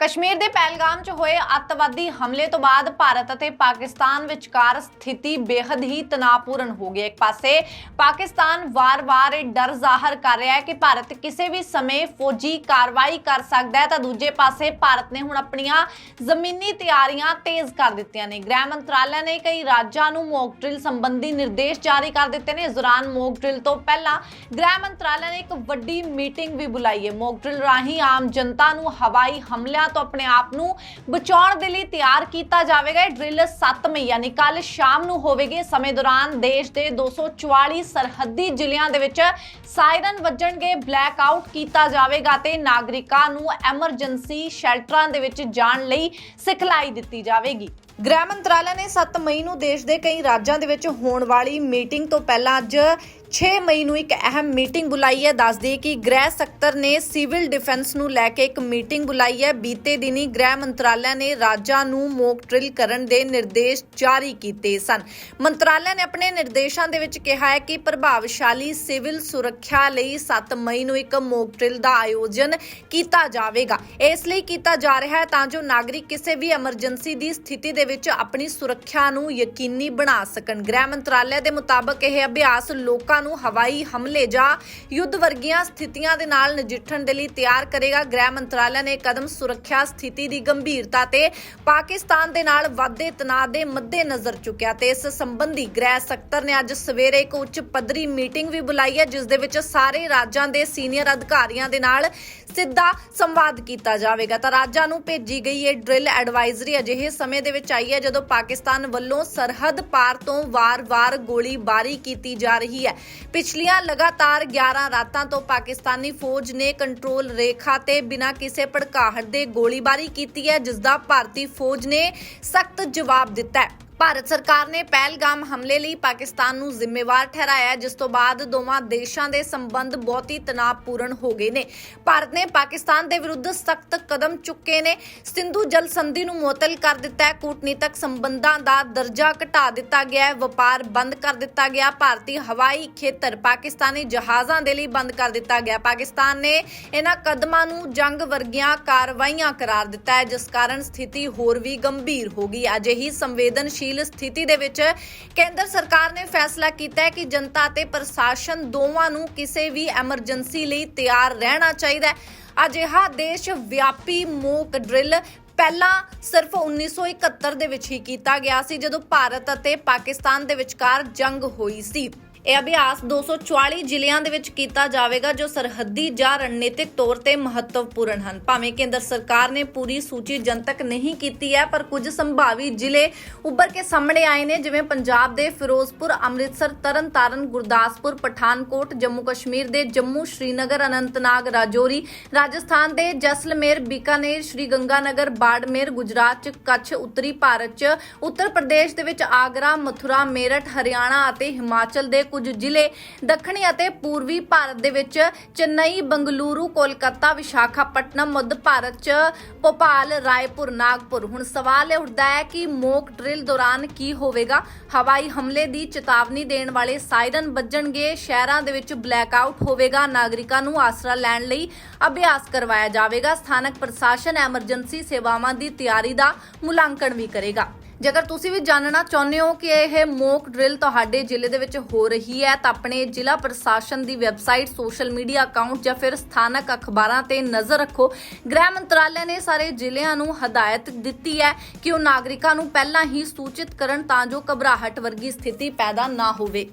ਕਸ਼ਮੀਰ ਦੇ ਪਹਿਲਗਾਮ 'ਚ ਹੋਏ ਅੱਤਵਾਦੀ ਹਮਲੇ ਤੋਂ ਬਾਅਦ ਭਾਰਤ ਅਤੇ ਪਾਕਿਸਤਾਨ ਵਿਚਕਾਰ ਸਥਿਤੀ ਬੇहद ਹੀ ਤਣਾਅਪੂਰਨ ਹੋ ਗਈ ਹੈ। ਇੱਕ ਪਾਸੇ ਪਾਕਿਸਤਾਨ ਵਾਰ-ਵਾਰ ਡਰ ਜ਼ਾਹਰ ਕਰ ਰਿਹਾ ਹੈ ਕਿ ਭਾਰਤ ਕਿਸੇ ਵੀ ਸਮੇਂ ਫੌਜੀ ਕਾਰਵਾਈ ਕਰ ਸਕਦਾ ਹੈ, ਤਾਂ ਦੂਜੇ ਪਾਸੇ ਭਾਰਤ ਨੇ ਹੁਣ ਆਪਣੀਆਂ ਜ਼ਮੀਨੀ ਤਿਆਰੀਆਂ ਤੇਜ਼ ਕਰ ਦਿੱਤੀਆਂ ਨੇ। ਗ੍ਰਹਿ ਮੰਤਰਾਲਾ ਨੇ ਕਈ ਰਾਜਾਂ ਨੂੰ ਮੌਕ ਡਰਿਲ ਸੰਬੰਧੀ ਨਿਰਦੇਸ਼ ਜਾਰੀ ਕਰ ਦਿੱਤੇ ਨੇ। ਇਸ ਦੌਰਾਨ ਮੌਕ ਡਰਿਲ ਤੋਂ ਪਹਿਲਾਂ ਗ੍ਰਹਿ ਮੰਤਰਾਲਾ ਨੇ ਇੱਕ ਵੱਡੀ ਮੀਟਿੰਗ ਵੀ ਬੁਲਾਈ ਹੈ। ਮੌਕ ਡਰਿਲ ਰਾਹੀਂ ਆਮ ਜਨਤਾ ਨੂੰ ਹਵਾਈ ਹਮਲਿਆਂ ਤੋਂ ਆਪਣੇ ਆਪ ਨੂੰ ਬਚਾਉਣ ਦੇ ਲਈ ਤਿਆਰ ਕੀਤਾ ਜਾਵੇਗਾ। ਇਹ ਡਰਿਲ 7 ਮਈ ਯਾਨੀ ਕੱਲ ਸ਼ਾਮ ਨੂੰ ਹੋਵੇਗੀ। ਸਮੇਂ ਦੌਰਾਨ ਦੇਸ਼ ਦੇ 244 ਸਰਹੱਦੀ ਜ਼ਿਲ੍ਹਿਆਂ ਦੇ ਵਿੱਚ ਸਾਇਰਨ ਵੱਜਣਗੇ। ਬਲੈਕ ਆਊਟ ਕੀਤਾ ਜਾਵੇਗਾ ਤੇ ਨਾਗਰਿਕਾਂ ਨੂੰ ਐਮਰਜੈਂਸੀ ਸ਼ੈਲਟਰਾਂ ਦੇ ਵਿੱਚ ਜਾਣ ਲਈ ਸਿਖਲਾਈ ਦਿੱਤੀ ਜਾਵੇਗੀ। ਗ੍ਰਹਿ ਮੰਤਰਾਲਾ ਨੇ 7 ਮਈ ਨੂੰ ਦੇਸ਼ ਦੇ ਕਈ ਰਾਜਾਂ ਦੇ ਵਿੱਚ ਹੋਣ ਵਾਲੀ ਮੀਟਿੰਗ ਤੋਂ ਪਹਿਲਾਂ ਅੱਜ 6 ਮਈ ਨੂੰ ਇੱਕ ਅਹਿਮ ਮੀਟਿੰਗ ਬੁਲਾਈ ਹੈ। ਦੱਸ ਕਿ ਗ੍ਰਹਿ ਸਕੱਤਰ ਨੇ ਸਿਵਲ ਡਿਫੈਂਸ ਨੂੰ ਲੈ ਕੇ ਇੱਕ ਮੀਟਿੰਗ ਬੁਲਾਈ ਹੈ। ਬੀਤੇ ਦਿਨੀ ਗ੍ਰਹਿ ਮੰਤਰਾਲਾ ਨੇ ਰਾਜਾਂ ਨੂੰ ਮੌਕ ਡਰਿਲ ਕਰਨ ਦੇ ਨਿਰਦੇਸ਼ ਜਾਰੀ ਕੀਤੇ ਸਨ। ਮੰਤਰਾਲਾ ਨੇ ਆਪਣੇ ਨਿਰਦੇਸ਼ਾਂ ਦੇ ਵਿੱਚ ਕਿਹਾ ਹੈ ਕਿ ਪ੍ਰਭਾਵਸ਼ਾਲੀ ਸਿਵਲ ਸੁਰੱਖਿਆ ਲਈ 7 ਮਈ ਨੂੰ ਇੱਕ ਮੌਕ ਡਰਿਲ ਦਾ ਆਯੋਜਨ ਕੀਤਾ ਜਾਵੇਗਾ। ਇਸ ਲਈ ਕੀਤਾ ਜਾ ਰਿਹਾ ਹੈ ਤਾਂ ਜੋ ਨਾਗਰਿਕ ਕਿਸੇ ਵੀ ਐਮਰਜੈਂਸੀ ਦੀ ਸਥਿਤੀ ਦੇ ਵਿੱਚ ਆਪਣੀ ਸੁਰੱਖਿਆ ਨੂੰ ਯਕੀਨੀ ਬਣਾ ਸਕਣ। ਗ੍ਰਹਿ ਮੰਤਰਾਲੇ ਦੇ ਮੁਤਾਬਕ ਇਹ ਅਭਿਆਸ ਲੋਕਾਂ ਨੂੰ ਹਵਾਈ ਹਮਲੇ ਜਾਂ ਯੁੱਧ ਵਰਗੀਆਂ ਸਥਿਤੀਆਂ ਦੇ ਨਾਲ ਨਜਿੱਠਣ ਦੇ ਲਈ ਤਿਆਰ ਕਰੇਗਾ। ਗ੍ਰਹਿ ਮੰਤਰਾਲੇ ਨੇ ਕਦਮ ਸੁਰੱਖਿਆ ਸਥਿਤੀ ਦੀ ਗੰਭੀਰਤਾ ਤੇ ਪਾਕਿਸਤਾਨ ਦੇ ਨਾਲ ਵਾਧੇ ਤਣਾਅ ਦੇ ਮੱਦੇ ਨਜ਼ਰ ਚੁੱਕਿਆ ਤੇ ਇਸ ਸੰਬੰਧੀ ਗ੍ਰਹਿ ਸਕੱਤਰ ਨੇ ਅੱਜ ਸਵੇਰੇ ਇੱਕ ਉੱਚ ਪੱਧਰੀ ਮੀਟਿੰਗ ਵੀ ਬੁਲਾਈ ਹੈ, ਜਿਸ ਦੇ ਵਿੱਚ ਸਾਰੇ ਰਾਜਾਂ ਦੇ ਸੀਨੀਅਰ ਅਧਿਕਾਰੀਆਂ ਦੇ ਨਾਲ ਸਿੱਧਾ ਸੰਵਾਦ ਕੀਤਾ ਜਾਵੇਗਾ। ਤਾਂ ਰਾਜਾਂ ਨੂੰ ਭੇਜੀ ਗਈ ਇਹ ਡਰਿਲ ਐਡਵਾਈਜ਼ਰੀ ਅਜਿਹੇ ਸਮੇਂ ਦੇ ਵਿੱਚ ਆਈ ਹੈ ਜਦੋਂ ਪਾਕਿਸਤਾਨ ਵੱਲੋਂ ਸਰਹੱਦ ਪਾਰ ਤੋਂ ਵਾਰ-ਵਾਰ ਗੋਲੀਬਾਰੀ ਕੀਤੀ ਜਾ ਰਹੀ ਹੈ। ਪਿਛਲੀਆਂ ਲਗਾਤਾਰ 11 ਰਾਤਾਂ ਤੋਂ ਪਾਕਿਸਤਾਨੀ ਫੌਜ ਨੇ ਕੰਟਰੋਲ ਰੇਖਾ ਤੇ ਬਿਨਾਂ ਕਿਸੇ ਭੜਕਾਹਟ ਦੇ ਗੋਲੀਬਾਰੀ ਕੀਤੀ ਹੈ ਜਿਸ ਦਾ ਭਾਰਤੀ ਫੌਜ ਨੇ ਸਖਤ ਜਵਾਬ ਦਿੱਤਾ ਹੈ। ਭਾਰਤ ਸਰਕਾਰ ਨੇ ਪਹਿਲਗਾਮ ਹਮਲੇ ਲਈ ਪਾਕਿਸਤਾਨ ਨੂੰ ਜ਼ਿੰਮੇਵਾਰ ਠਹਿਰਾਇਆ, ਜਿਸ ਤੋਂ ਬਾਅਦ ਦੋਵਾਂ ਦੇਸ਼ਾਂ ਦੇ ਸੰਬੰਧ ਬਹੁਤ ਹੀ ਤਣਾਅਪੂਰਨ ਹੋ ਗਏ ਨੇ। ਭਾਰਤ ਨੇ ਪਾਕਿਸਤਾਨ ਦੇ ਵਿਰੁੱਧ ਸਖਤ ਕਦਮ ਚੁੱਕੇ ਨੇ। ਸਿੰਧੂ ਜਲ ਸੰਧੀ ਨੂੰ ਮੁਅੱਤਲ ਕਰ ਦਿੱਤਾ ਹੈ। ਕੂਟਨੀਤਕ ਸੰਬੰਧਾਂ ਦਾ ਦਰਜਾ ਘਟਾ ਦਿੱਤਾ ਗਿਆ ਹੈ। ਵਪਾਰ ਬੰਦ ਕਰ ਦਿੱਤਾ ਗਿਆ। ਭਾਰਤੀ ਹਵਾਈ ਖੇਤਰ ਪਾਕਿਸਤਾਨੀ ਜਹਾਜ਼ਾਂ ਦੇ ਲਈ ਬੰਦ ਕਰ ਦਿੱਤਾ ਗਿਆ। ਪਾਕਿਸਤਾਨ ਨੇ ਇਹਨਾਂ ਕਦਮਾਂ ਨੂੰ ਜੰਗ ਵਰਗੀਆਂ ਕਾਰਵਾਈਆਂ ਕਰਾਰ ਦਿੱਤਾ ਹੈ, ਜਿਸ ਕਾਰਨ ਸਥਿਤੀ ਹੋਰ ਵੀ ਗੰਭੀਰ ਹੋ ਗਈ ਅਜਿਹੀ ਸੰਵੇਦਨਸ਼ੀਲ ਸਥਿਤੀ ਦੇ ਵਿੱਚ ਕੇਂਦਰ ਸਰਕਾਰ ਨੇ ਫੈਸਲਾ ਕੀਤਾ ਹੈ ਕਿ ਜਨਤਾ ਤੇ ਪ੍ਰਸ਼ਾਸਨ ਦੋਵਾਂ ਨੂੰ ਕਿਸੇ ਵੀ ਐਮਰਜੈਂਸੀ ਲਈ ਤਿਆਰ ਰਹਿਣਾ ਚਾਹੀਦਾ ਹੈ। ਅਜਿਹਾ ਦੇਸ਼ ਵਿਆਪੀ ਮੋਕ ਡਰਿਲ ਪਹਿਲਾਂ ਸਿਰਫ 1971 ਦੇ ਵਿੱਚ ਹੀ ਕੀਤਾ ਗਿਆ ਸੀ, ਜਦੋਂ ਭਾਰਤ ਅਤੇ ਪਾਕਿਸਤਾਨ ਦੇ ਵਿਚਕਾਰ ਜੰਗ ਹੋਈ ਸੀ। ਇਹ ਅਭਿਆਸ 244 ਜ਼ਿਲ੍ਹਿਆਂ ਦੇ ਵਿੱਚ ਕੀਤਾ ਜਾਵੇਗਾ, ਜੋ ਸਰਹੱਦੀ ਜਾਂ ਰਣਨੀਤਿਕ ਤੌਰ ਤੇ ਮਹੱਤਵਪੂਰਨ ਹਨ। ਭਾਵੇਂ ਕੇਂਦਰ ਸਰਕਾਰ ਨੇ ਪੂਰੀ ਸੂਚੀ ਜਨਤਕ ਨਹੀਂ ਕੀਤੀ ਹੈ, ਪਰ ਕੁਝ ਸੰਭਾਵੀ ਜ਼ਿਲ੍ਹੇ ਉੱਭਰ ਕੇ ਸਾਹਮਣੇ ਆਏ ਨੇ, ਜਿਵੇਂ ਪੰਜਾਬ ਦੇ ਫਿਰੋਜ਼ਪੁਰ, ਅੰਮ੍ਰਿਤਸਰ, ਤਰਨਤਾਰਨ, ਗੁਰਦਾਸਪੁਰ, ਪਠਾਨਕੋਟ ਜੰਮੂ ਕਸ਼ਮੀਰ ਦੇ ਜੰਮੂ, ਸ਼੍ਰੀਨਗਰ, ਅਨੰਤਨਾਗ, ਰਾਜੌਰੀ, ਰਾਜਸਥਾਨ ਦੇ ਜਸਲਮੇਰ, ਬੀਕਾਨੇਰ ਸ਼੍ਰੀ ਗੰਗਾਨਗਰ ਬਾੜਮੇਰ, ਗੁਜਰਾਤ ਚ ਕੱਛ, ਉੱਤਰੀ ਭਾਰਤ ਚ, ਉੱਤਰ ਪ੍ਰਦੇਸ਼ ਦੇ ਵਿੱਚ ਆਗਰਾ, ਮਥੁਰਾ, ਮੇਰਠ, ਹਰਿਆਣਾ ਅਤੇ ਹਿਮਾਚਲ ਦੇ ਕੁਝ ਜ਼ਿਲ੍ਹੇ ਦੱਖਣੀ ਅਤੇ ਪੂਰਬੀ ਭਾਰਤ ਦੇ ਵਿੱਚ ਚੇਨਈ, ਬੰਗਲੁਰੂ, ਕੋਲਕਾਤਾ, ਵਿਸ਼ਾਖਾਪਟਨਮ, ਮੱਧ ਭਾਰਤ ਚ ਭੋਪਾਲ, ਰਾਏਪੁਰ, ਨਾਗਪੁਰ। ਹੁਣ ਸਵਾਲ ਇਹ ਉੱਠਦਾ ਹੈ ਕਿ ਮੋਕ ਡਰਿਲ ਦੌਰਾਨ ਕੀ ਹੋਵੇਗਾ? ਹਵਾਈ ਹਮਲੇ ਦੀ ਚੇਤਾਵਨੀ ਦੇਣ ਵਾਲੇ ਸਾਇਰਨ ਵੱਜਣਗੇ। ਸ਼ਹਿਰਾਂ ਦੇ ਵਿੱਚ ਬਲੈਕਆਊਟ ਹੋਵੇਗਾ। ਨਾਗਰਿਕਾਂ ਨੂੰ ਆਸਰਾ ਲੈਣ ਲਈ ਅਭਿਆਸ ਕਰਵਾਇਆ ਜਾਵੇਗਾ। ਸਥਾਨਕ ਪ੍ਰਸ਼ਾਸਨ ਐਮਰਜੈਂਸੀ ਸੇਵਾਵਾਂ ਦੀ ਤਿਆਰੀ ਦਾ ਮੁਲਾਂਕਣ ਵੀ ਕਰੇਗਾ। ਜੇਕਰ ਤੁਸੀਂ ਵੀ ਜਾਣਨਾ ਚਾਹੁੰਦੇ ਹੋ ਕਿ ਇਹ ਮੋਕ ਡਰਿਲ ਤੁਹਾਡੇ ਜ਼ਿਲ੍ਹੇ ਦੇ ਵਿੱਚ ਹੋ ਰਹੀ ਹੈ, ਤਾਂ ਆਪਣੇ ਜ਼ਿਲ੍ਹਾ ਪ੍ਰਸ਼ਾਸਨ ਦੀ ਵੈਬਸਾਈਟ, ਸੋਸ਼ਲ ਮੀਡੀਆ ਅਕਾਊਂਟ ਜਾਂ ਫਿਰ ਸਥਾਨਕ ਅਖਬਾਰਾਂ ਤੇ ਨਜ਼ਰ ਰੱਖੋ। ਗ੍ਰਹਿ ਮੰਤਰਾਲੇ ਨੇ ਸਾਰੇ ਜ਼ਿਲ੍ਹਿਆਂ ਨੂੰ ਹਦਾਇਤ ਦਿੱਤੀ ਹੈ ਕਿ ਉਹ ਨਾਗਰਿਕਾਂ ਨੂੰ ਪਹਿਲਾਂ ਹੀ ਸੂਚਿਤ ਕਰਨ ਤਾਂ ਜੋ ਘਬਰਾਹਟ ਵਰਗੀ ਸਥਿਤੀ ਪੈਦਾ ਨਾ ਹੋਵੇ।